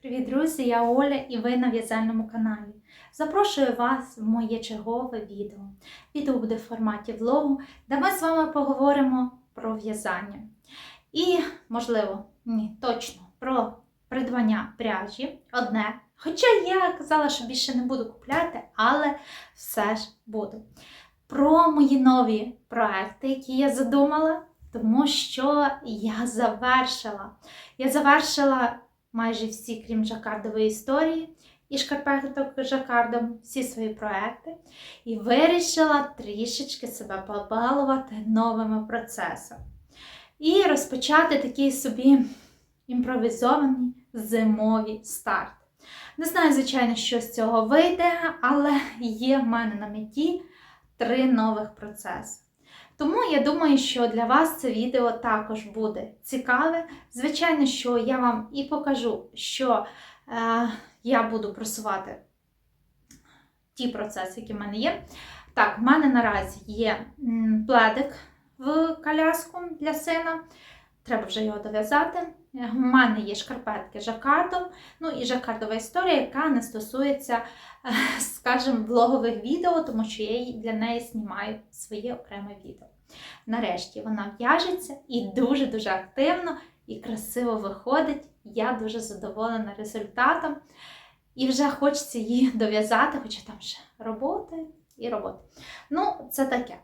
Привіт, друзі! Я Оля і ви на в'язальному каналі. Запрошую вас в моє чергове відео. Відео буде в форматі влогу, де ми з вами поговоримо про в'язання. І, можливо, ні, точно про придбання пряжі одне. Хоча я казала, що більше не буду купляти, але все ж буду. Про мої нові проекти, які я задумала, тому що я завершила. Я завершила майже всі, крім жакардової історії і шкарпеток жакардом, всі свої проекти, і вирішила трішечки себе побалувати новими процесами. І розпочати такий собі імпровізований зимовий старт. Не знаю, звичайно, що з цього вийде, але є в мене на меті три нових процеси. Тому я думаю, що для вас це відео також буде цікаве. Звичайно, що я вам і покажу, що е, я буду просувати ті процеси, які в мене є. Так, в мене наразі є пледик в коляску для сина. Треба вже його дов'язати. Е, В мене є шкарпетки жакардом, ну і жакардова історія, яка не стосується, е, скажімо, влогових відео, тому що я для неї знімаю своє окреме відео. Нарешті вона в'яжеться і дуже-дуже активно і красиво виходить. Я дуже задоволена результатом. І вже хочеться її дов'язати, хоча там ще роботи і роботи. Ну, це таке.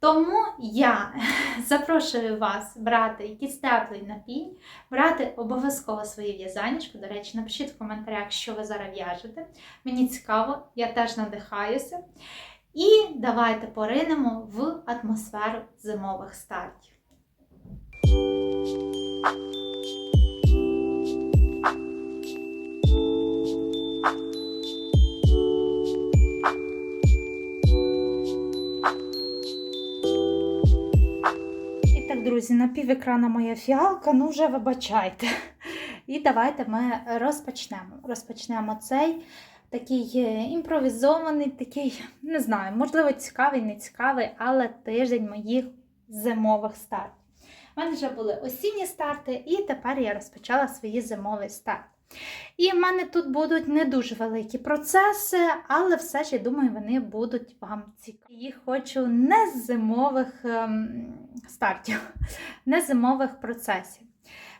Тому я запрошую вас брати якийсь теплий напій, брати обов'язково своє в'язанечко. До речі, напишіть в коментарях, що ви зараз в'яжете. Мені цікаво, я теж надихаюся. І давайте поринемо в атмосферу зимових стартів. Пів екрана моя фіалка, ну вже вибачайте. І давайте ми розпочнемо. Розпочнемо цей такий е, імпровізований, такий, не знаю, можливо, цікавий, не цікавий, але тиждень моїх зимових стартів. У мене вже були осінні старти, і тепер я розпочала свої зимові старти. І в мене тут будуть не дуже великі процеси, але все ж я думаю, вони будуть вам цікаві. Їх хочу не з зимових ем, стартів, не зимових процесів.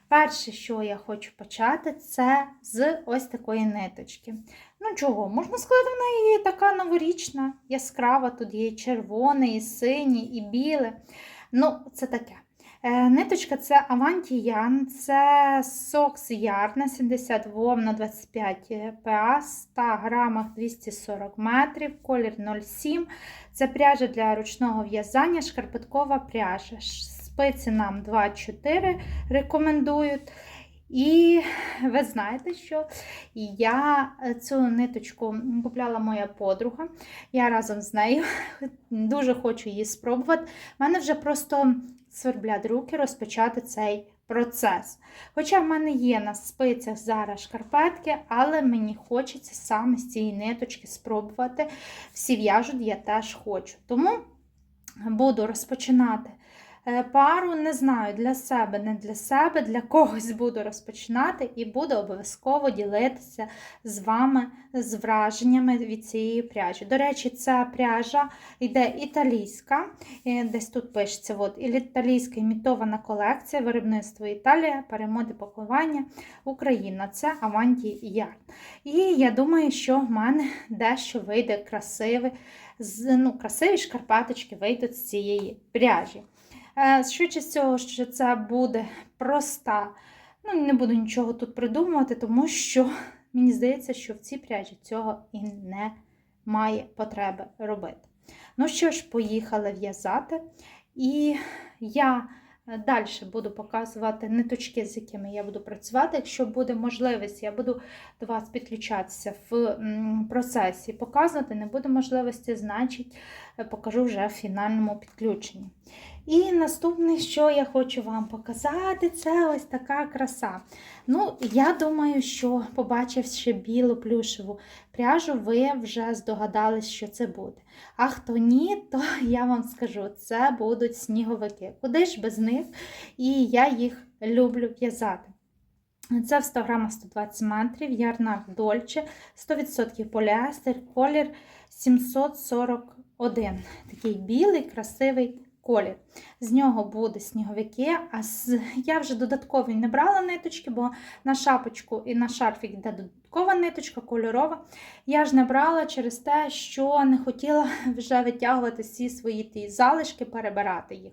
Перше, що я хочу почати, це з ось такої ниточки. Ну чого, можна сказати, вона і така новорічна, яскрава, тут є і червоне, і синє, і біле. Ну, це таке. Е, Ниточка це Авантіян, це Sox Yarn 70 вовн на 25 PA, 100 грамах 240 метрів, колір 07. Це пряжа для ручного в'язання, шкарпеткова пряжа. Спиці нам 2-4 рекомендують. І ви знаєте, що я цю ниточку купляла моя подруга. Я разом з нею дуже хочу її спробувати. У мене вже просто сверблять руки розпочати цей процес. Хоча в мене є на спицях зараз шкарпетки, але мені хочеться саме з цієї ниточки спробувати. Всі в'яжуть, я теж хочу. Тому буду розпочинати пару, не знаю, для себе, не для себе, для когось буду розпочинати і буду обов'язково ділитися з вами з враженнями від цієї пряжі. До речі, ця пряжа йде італійська, е, десь тут пишеться: от, італійська імітована колекція, виробництво Італія, перемоди пакування Україна. Це Avanti Yarn. І я думаю, що в мене дещо вийде красиве, з- ну, красиві шкарпеточки вийдуть з цієї пряжі. Е, Швидше всього, що це буде проста. Ну, не буду нічого тут придумувати, тому що мені здається, що в цій пряжі цього і не має потреби робити. Ну що ж, поїхали в'язати. І я далі буду показувати ниточки, з якими я буду працювати. Якщо буде можливість, я буду до вас підключатися в процесі, показувати, не буде можливості, значить, е, покажу вже в фінальному підключенні. І наступне, що я хочу вам показати, це ось така краса. Ну, я думаю, що побачивши білу плюшеву пряжу, ви вже здогадались, що це буде. А хто ні, то я вам скажу, це будуть сніговики. Куди ж без них? І я їх люблю в'язати. Це в 100 грамах 120 метрів, ярнак Дольче, 100% поліестер, колір 741. Такий білий, красивий колір. З нього буде сніговики, а з... я вже додаткові не брала ниточки, бо на шапочку і на шарфік йде додаткова ниточка, кольорова. Я ж не брала через те, що не хотіла вже витягувати всі свої ті залишки, перебирати їх.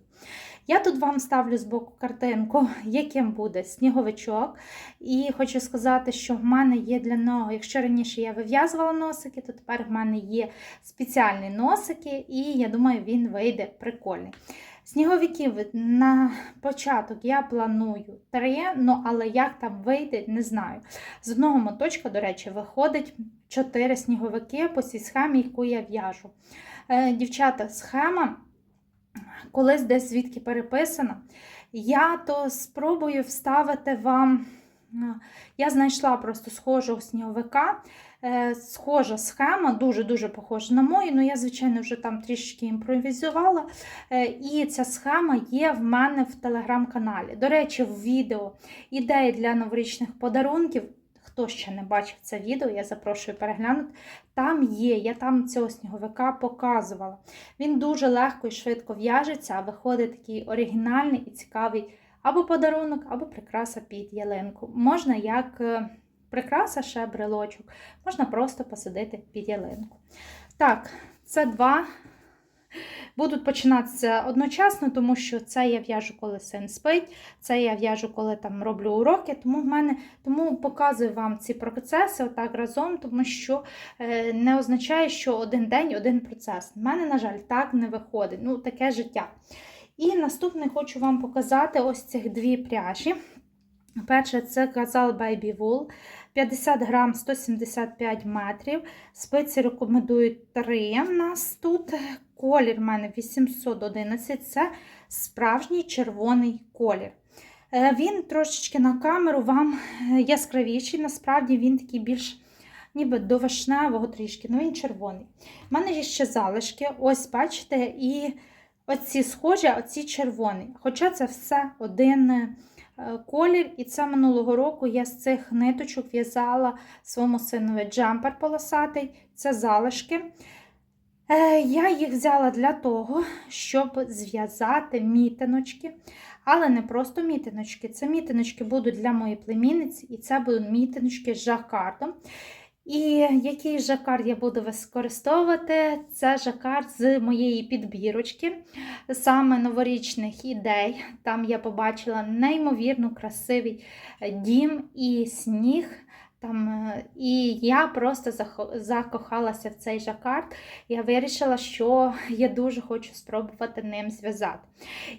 Я тут вам ставлю з боку картинку, яким буде сніговичок. І хочу сказати, що в мене є для нього, якщо раніше я вив'язувала носики, то тепер в мене є спеціальні носики, і я думаю, він вийде прикольний. Сніговиків на початок я планую три, ну але як там вийде, не знаю. З одного моточка, до речі, виходить чотири сніговики по цій схемі, яку я в'яжу. Е, Дівчата, схема колись десь звідки переписана. Я то спробую вставити вам. Е, Я знайшла просто схожого сніговика. Е, Схожа схема, дуже-дуже похожа на мою, але я, звичайно, вже там трішки імпровізувала. Е, І ця схема є в мене в телеграм-каналі. До речі, в відео ідеї для новорічних подарунків. Хто ще не бачив це відео, я запрошую переглянути. Там є, я там цього сніговика показувала. Він дуже легко і швидко в'яжеться, а виходить такий оригінальний і цікавий або подарунок, або прикраса під ялинку. Можна як е, прикраса, ще брелочок, можна просто посадити під ялинку. Так, це два. Будуть починатися одночасно, тому що це я в'яжу, коли син спить, це я в'яжу, коли там роблю уроки. Тому в мене тому показую вам ці процеси отак разом, тому що е, не означає, що один день один процес. У мене, на жаль, так не виходить. Ну, таке життя. І наступне хочу вам показати ось цих дві пряжі. Перше, це казал Baby Wool, 50 грам 175 метрів. Спиці рекомендують 3 в нас тут. Колір в мене 811, це справжній червоний колір. Е, Він трошечки на камеру вам е, яскравіший, насправді він такий більш ніби до вишневого трішки, ну він червоний. У мене є ще залишки, ось бачите, і оці схожі, а оці червоні. Хоча це все один е, колір, і це минулого року я з цих ниточок в'язала своєму синові джемпер полосатий, це залишки. Е, Я їх взяла для того, щоб зв'язати мітиночки, але не просто мітиночки. Це мітиночки будуть для моєї племінниці, і це будуть мітиночки з жакардом. І який жакард я буду використовувати? Це жакард з моєї підбірочки, саме новорічних ідей. Там я побачила неймовірно красивий дім і сніг. Там, е, і я просто закохалася в цей жакард. Я вирішила, що я дуже хочу спробувати ним зв'язати.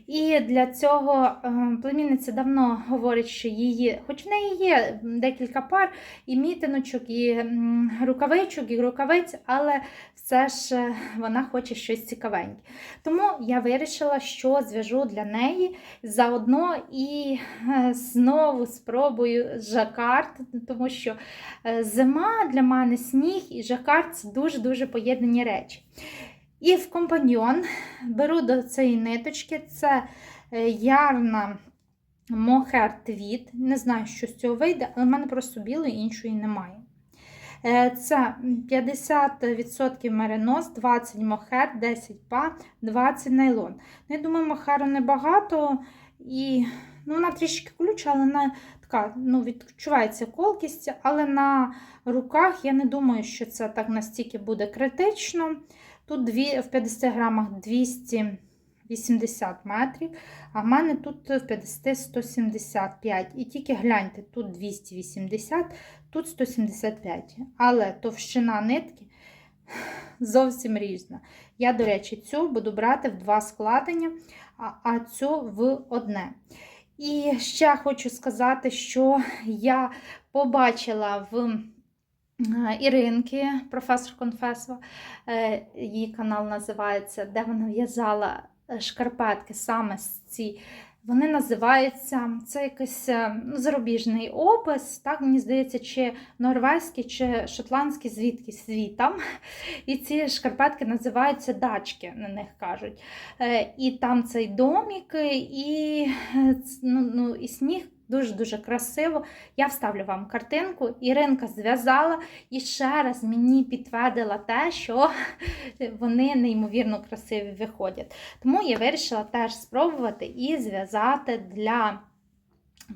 І для цього е, племінниця давно говорить, що її, хоч в неї є декілька пар, і мітиночок, і рукавичок, і рукавиць, але все ж е, вона хоче щось цікавеньке. Тому я вирішила, що зв'яжу для неї заодно і знову спробую жакард, тому що е, зима для мене сніг і жакард це дуже-дуже поєднані речі. І в компаньйон беру до цієї ниточки, це е, ярна мохер твіт. Не знаю, що з цього вийде, але в мене просто білої іншої немає. Е, Це 50% меринос, 20 мохер, 10 па, 20 нейлон. Ну, я думаю, мохеру небагато і ну, вона трішки колюча, але вона така ну, відчувається колкість, але на руках я не думаю, що це так настільки буде критично. Тут дві, в 50 грамах 280 метрів, а в мене тут в 50 175. І тільки гляньте, тут 280, тут 175. Але товщина нитки зовсім різна. Я, до речі, цю буду брати в два складення, а, а цю в одне. І ще хочу сказати, що я побачила в е, Іринки, професор Конфесова, е, її канал називається, де вона в'язала шкарпетки саме з ці. Вони називаються, це якийсь е, ну, зарубіжний опис, так мені здається, чи норвезький, чи шотландський, звідки світам. І ці шкарпетки називаються дачки, на них кажуть. Е, І там цей домік, і, е, ну, ну, і сніг дуже-дуже красиво. Я вставлю вам картинку. Іринка зв'язала і ще раз мені підтвердила те, що вони неймовірно красиві виходять. Тому я вирішила теж спробувати і зв'язати для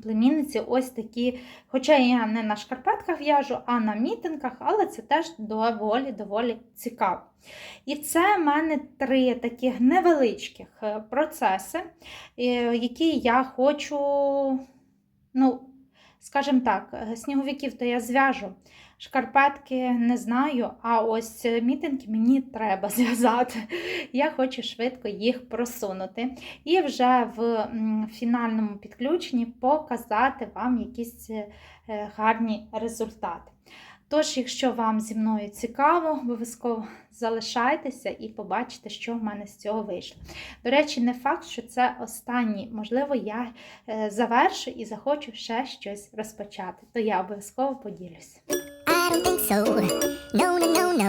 племінниці ось такі, хоча я не на шкарпетках в'яжу, а на мітинках, але це теж доволі доволі цікаво. І це в мене три таких невеличких е, процеси, е, які я хочу, ну, скажімо так, е, сніговиків то я зв'яжу. Шкарпетки не знаю, а ось мітинги мені треба зв'язати. Я хочу швидко їх просунути і вже в фінальному підключенні показати вам якісь е, гарні результати. Тож, якщо вам зі мною цікаво, обов'язково залишайтеся і побачите, що в мене з цього вийшло. До речі, не факт, що це останній. Можливо, я е, завершу і захочу ще щось розпочати, то я обов'язково поділюсь. I don't think so. No, no, no, no.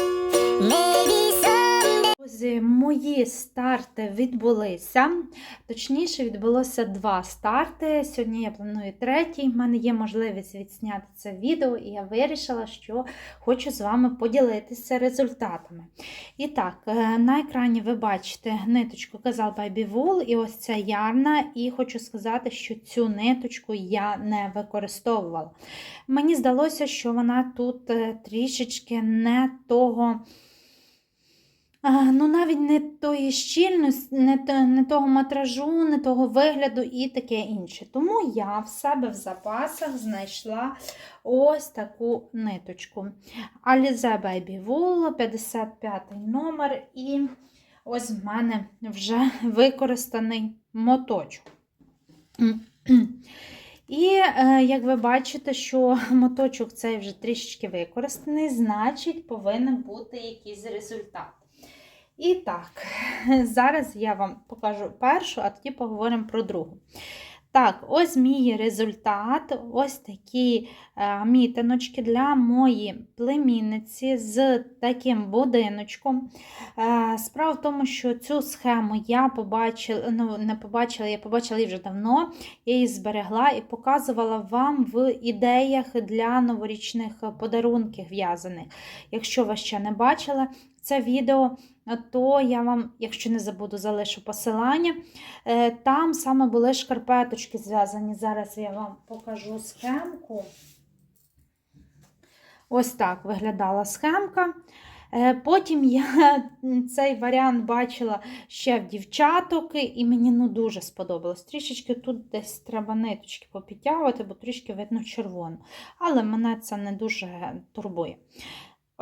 Мої старти відбулися. Точніше, відбулося два старти. Сьогодні я планую третій. У мене є можливість відзняти це відео, і я вирішила, що хочу з вами поділитися результатами. І так, е, на екрані ви бачите ниточку Казал Baby Wool, і ось ця ярна. І хочу сказати, що цю ниточку я не використовувала. Мені здалося, що вона тут е, трішечки не того. Ну, навіть не тої щільності, не, не того матражу, не того вигляду і таке інше. Тому я в себе в запасах знайшла ось таку ниточку. Alize Baby Wool, 55 номер, і ось в мене вже використаний моточок. І е, як ви бачите, що моточок цей вже трішечки використаний, значить повинен бути якийсь результат. І так, зараз я вам покажу першу, а тоді поговоримо про другу. Так, ось мій результат. Ось такі е, мітиночки для моєї племінниці з таким будиночком. Е, справа в тому, що цю схему я побачила, ну не побачила, я побачила її вже давно. Я її зберегла і показувала вам в ідеях для новорічних подарунків в'язаних. Якщо ви ще не бачили це відео, то я вам, якщо не забуду, залишу посилання. Е, Там саме були шкарпеточки зв'язані. Зараз я вам покажу схемку. Ось так виглядала схемка. Е, Потім я цей варіант бачила ще в дівчаток, і мені ну, дуже сподобалось. Трішечки тут десь треба ниточки попідтягувати, бо трішки видно червоно. Але мене це не дуже турбує.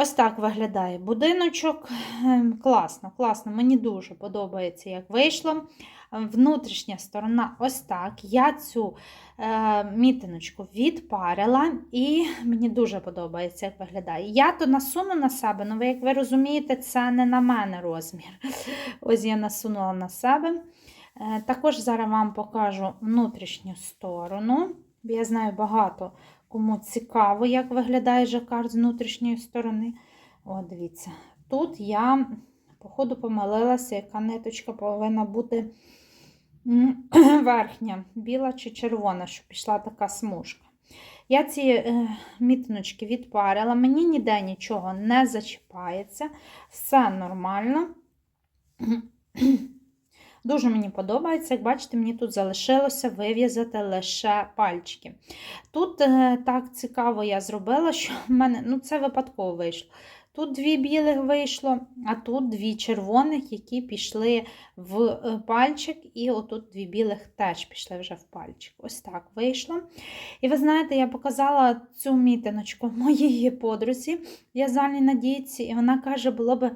Ось так виглядає будиночок. Ем, Класно, класно, мені дуже подобається, як вийшло. Внутрішня сторона ось так. Я цю е, мітиночку відпарила, і мені дуже подобається, як виглядає. Я то насуну на себе, але як ви розумієте, це не на мене розмір. Ось я насунула на себе. Е, також зараз вам покажу внутрішню сторону. Я знаю багато кому цікаво, як виглядає жакард з внутрішньої сторони. О, дивіться. Тут я, походу, помилилася, яка ниточка повинна бути верхня, біла чи червона, щоб пішла така смужка. Я ці е, мітиночки відпарила, мені ніде нічого не зачіпається, все нормально. Дуже мені подобається, як бачите, мені тут залишилося вив'язати лише пальчики. Тут е, так цікаво я зробила, що в мене ну це випадково вийшло. Тут дві білих вийшло, а тут дві червоних, які пішли в е, пальчик, і отут дві білих теж пішли вже в пальчик. Ось так вийшло. І ви знаєте, я показала цю мітиночку моїй подрузі в'язальній надійці, і вона каже, було би.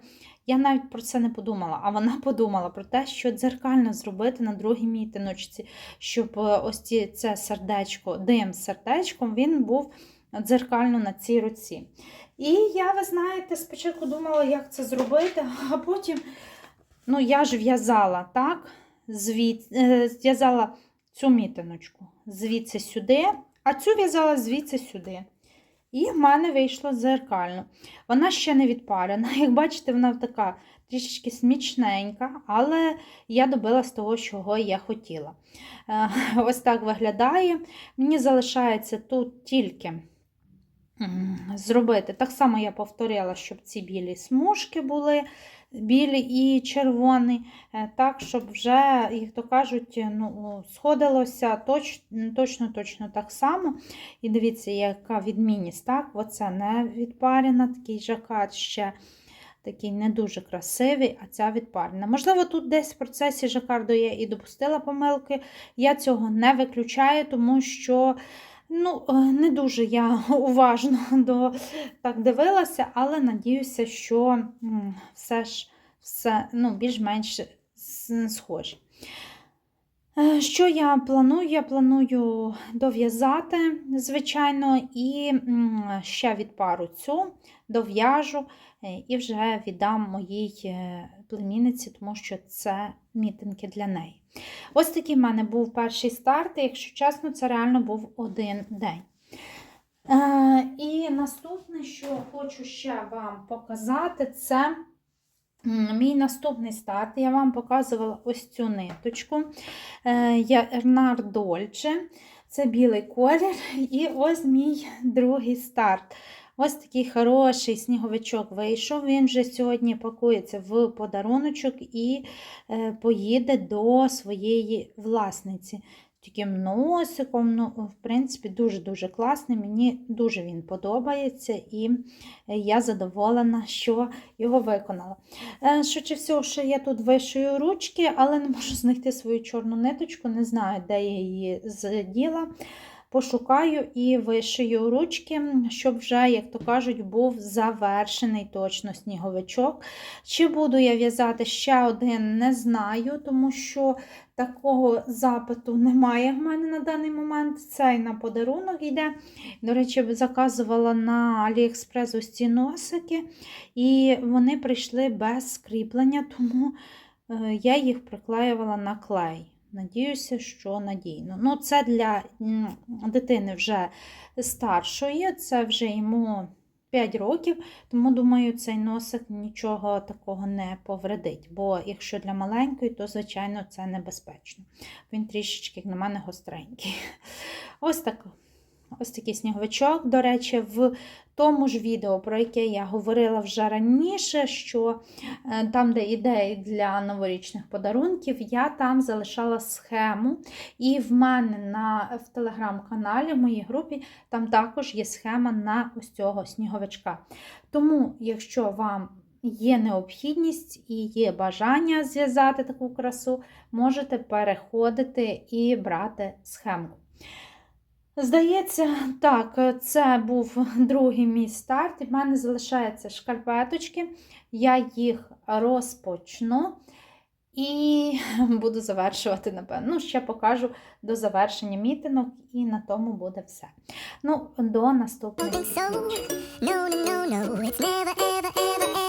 Я навіть про це не подумала, а вона подумала про те, що дзеркально зробити на другій мітиночці, щоб е, ось ці, це сердечко, дим з сердечком, він був дзеркально на цій руці. І я, ви знаєте, спочатку думала, як це зробити, а потім, ну, я ж в'язала, так? Е, Зв'язала цю мітиночку звідси сюди, а цю в'язала звідси сюди. І в мене вийшло дзеркально. Вона ще не відпарена. Як бачите, вона така трішечки смічненька, але я добилась того, чого я хотіла. Е, Ось так виглядає. Мені залишається тут тільки зробити. Так само я повторила, щоб ці білі смужки були. Білі і червоні, е, так, щоб вже, як то кажуть, ну, сходилося точно точно так само. І дивіться, яка відмінність. так, Оце не відпарена, такий жакат ще такий не дуже красивий, а ця відпарена. Можливо, тут десь в процесі жакарду я і допустила помилки. Я цього не виключаю, тому що. Ну, е, не дуже я уважно до, так дивилася, але надіюся, що все ж все ну, більш-менш схоже. Що я планую? Я планую дов'язати, звичайно, і ще відпару цю дов'яжу і вже віддам моїй е, племінниці, тому що це мітинки для неї. Ось такий в мене був перший старт, і якщо чесно, це реально був один день. Е, і наступне, що хочу ще вам показати, це мій наступний старт. Я вам показувала ось цю ниточку. Е, Я Ернар Дольче. Це білий колір. І ось мій другий старт. Ось такий хороший сніговичок вийшов. Він вже сьогодні пакується в подаруночок і е, поїде до своєї власниці. Таким носиком, ну, в принципі, дуже-дуже класний. Мені дуже він подобається, і е, я задоволена, що його виконала. Е, Швидше всього, що я тут вишию ручки, але не можу знайти свою чорну ниточку, не знаю, де я її зділа. Пошукаю і вишию ручки, щоб вже, як то кажуть, був завершений точно сніговичок. Чи буду я в'язати ще один, не знаю, тому що такого запиту немає в мене на даний момент. Цей на подарунок йде. До речі, заказувала на AliExpress ось ці носики, і вони прийшли без скріплення, тому е, я їх приклеювала на клей. Надіюся, що надійно. Ну, це для дитини вже старшої, це вже йому 5 років, тому думаю, цей носик нічого такого не повредить. Бо якщо для маленької, то, звичайно, це небезпечно. Він трішечки, як на мене, гостренький. Ось так. Ось такий сніговичок. До речі, в тому ж відео, про яке я говорила вже раніше, що е, там, де ідеї для новорічних подарунків, я там залишала схему. І в мене на, в телеграм-каналі, в моїй групі, там також є схема на ось цього сніговичка. Тому, якщо вам є необхідність і є бажання зв'язати таку красу, можете переходити і брати схемку. Здається, так, це був другий мій старт. В мене залишаються шкарпеточки. Я їх розпочну і буду завершувати, напевно. Ну, ще покажу до завершення мітинок, і на тому буде все. Ну, до don't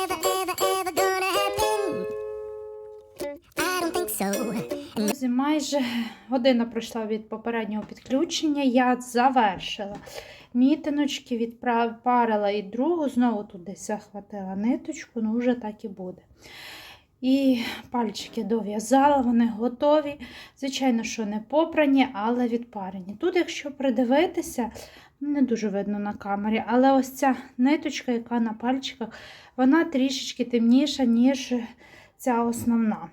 Друзі, майже година пройшла від попереднього підключення. Я завершила мітиночки, відпарила і другу, знову тут десь захватила ниточку, ну вже так і буде. І пальчики дов'язала, вони готові. Звичайно, що не попрані, але відпарені. Тут, якщо придивитися, не дуже видно на камері, але ось ця ниточка, яка на пальчиках, вона трішечки темніша, ніж ця основна.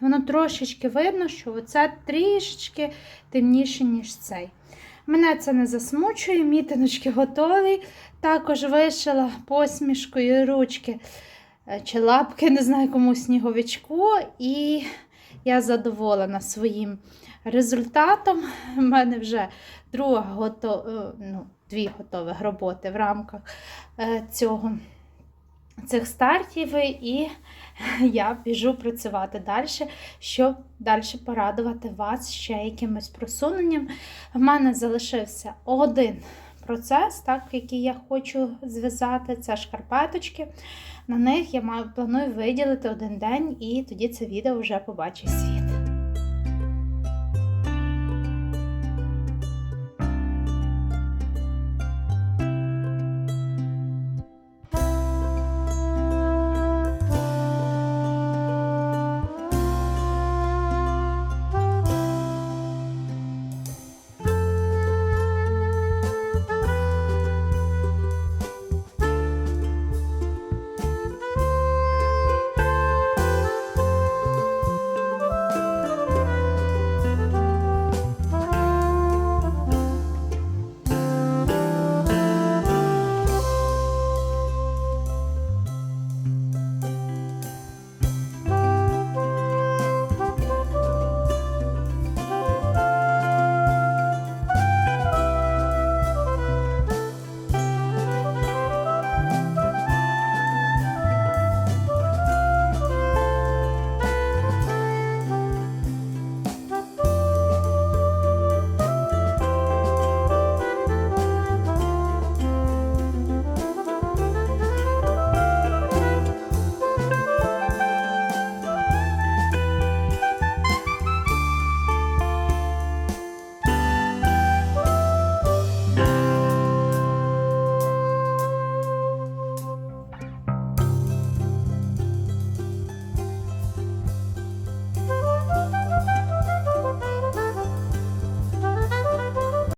Воно трошечки видно, що оце трішечки темніше, ніж цей. Мене це не засмучує, мітиночки готові. Також вишила посмішкою ручки е, чи лапки, не знаю кому сніговичку. І я задоволена своїм результатом. У мене вже друга гото... е, ну, дві готові роботи в рамках е, цього, цих стартів. І я біжу працювати далі, щоб далі порадувати вас ще якимось просуненням. В мене залишився один процес, так, який я хочу зв'язати, це шкарпеточки. На них я маю планую виділити один день, і тоді це відео вже побачить світ.